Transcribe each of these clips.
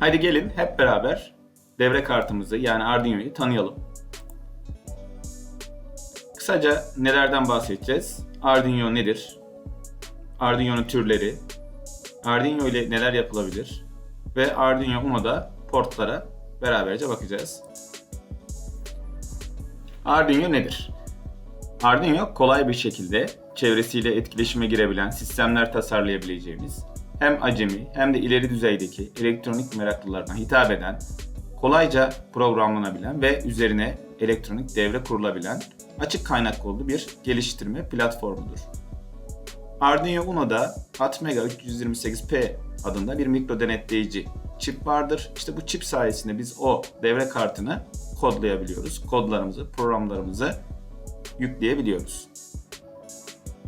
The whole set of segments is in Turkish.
Haydi gelin hep beraber devre kartımızı yani Arduino'yu tanıyalım. Kısaca nelerden bahsedeceğiz? Arduino nedir? Arduino'nun türleri, Arduino ile neler yapılabilir ve Arduino Uno'da portlara beraberce bakacağız. Arduino nedir? Arduino kolay bir şekilde çevresiyle etkileşime girebilen sistemler tasarlayabileceğimiz hem acemi hem de ileri düzeydeki elektronik meraklılarına hitap eden, kolayca programlanabilen ve üzerine elektronik devre kurulabilen açık kaynak kodlu bir geliştirme platformudur. Arduino Uno'da Atmega 328P adında bir mikro denetleyici çip vardır. İşte bu çip sayesinde biz o devre kartını kodlayabiliyoruz. Kodlarımızı, programlarımızı yükleyebiliyoruz.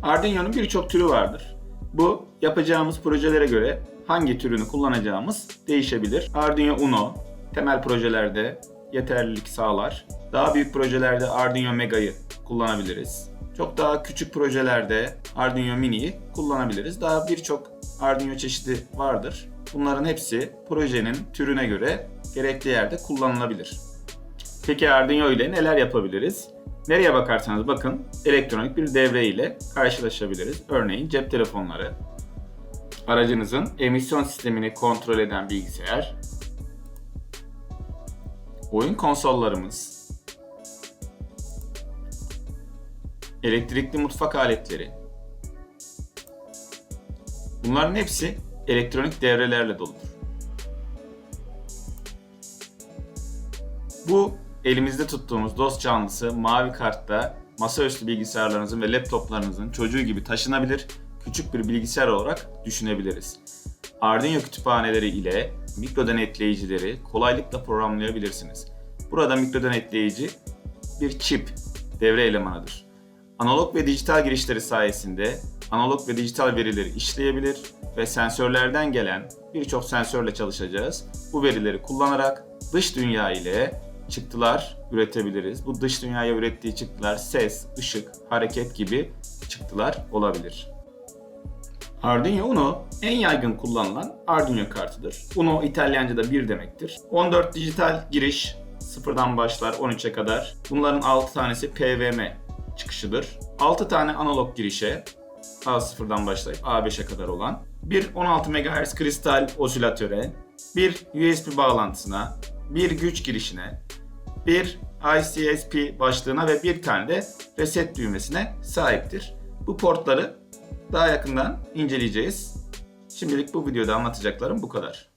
Arduino'nun birçok türü vardır. Bu yapacağımız projelere göre hangi türünü kullanacağımız değişebilir. Arduino Uno temel projelerde yeterlilik sağlar. Daha büyük projelerde Arduino Mega'yı kullanabiliriz. Çok daha küçük projelerde Arduino Mini'yi kullanabiliriz. Daha birçok Arduino çeşidi vardır. Bunların hepsi projenin türüne göre gerekli yerde kullanılabilir. Peki Arduino ile neler yapabiliriz? Nereye bakarsanız bakın elektronik bir devre ile karşılaşabiliriz. Örneğin cep telefonları, aracınızın emisyon sistemini kontrol eden bilgisayar, oyun konsollarımız, elektrikli mutfak aletleri. Bunların hepsi elektronik devrelerle doludur. Bu elimizde tuttuğumuz dost canlısı mavi kartta masaüstü bilgisayarlarınızın ve laptoplarınızın çocuğu gibi taşınabilir, küçük bir bilgisayar olarak düşünebiliriz. Arduino kütüphaneleri ile mikro denetleyicileri kolaylıkla programlayabilirsiniz. Burada mikro denetleyici bir çip, devre elemanıdır. Analog ve dijital girişleri sayesinde analog ve dijital verileri işleyebilir ve sensörlerden gelen birçok sensörle çalışacağız. Bu verileri kullanarak dış dünya ile çıktılar üretebiliriz. Bu dış dünyaya ürettiği çıktılar ses, ışık, hareket gibi çıktılar olabilir. Arduino Uno en yaygın kullanılan Arduino kartıdır. Uno İtalyanca'da bir demektir. 14 dijital giriş sıfırdan başlar 13'e kadar. Bunların 6 tanesi PWM çıkışıdır. 6 tane analog girişe A0'dan başlayıp A5'e kadar olan bir 16 MHz kristal osilatöre, bir USB bağlantısına, bir güç girişine, bir ICSP başlığına ve bir tane de reset düğmesine sahiptir. Bu portları daha yakından inceleyeceğiz. Şimdilik bu videoda anlatacaklarım bu kadar.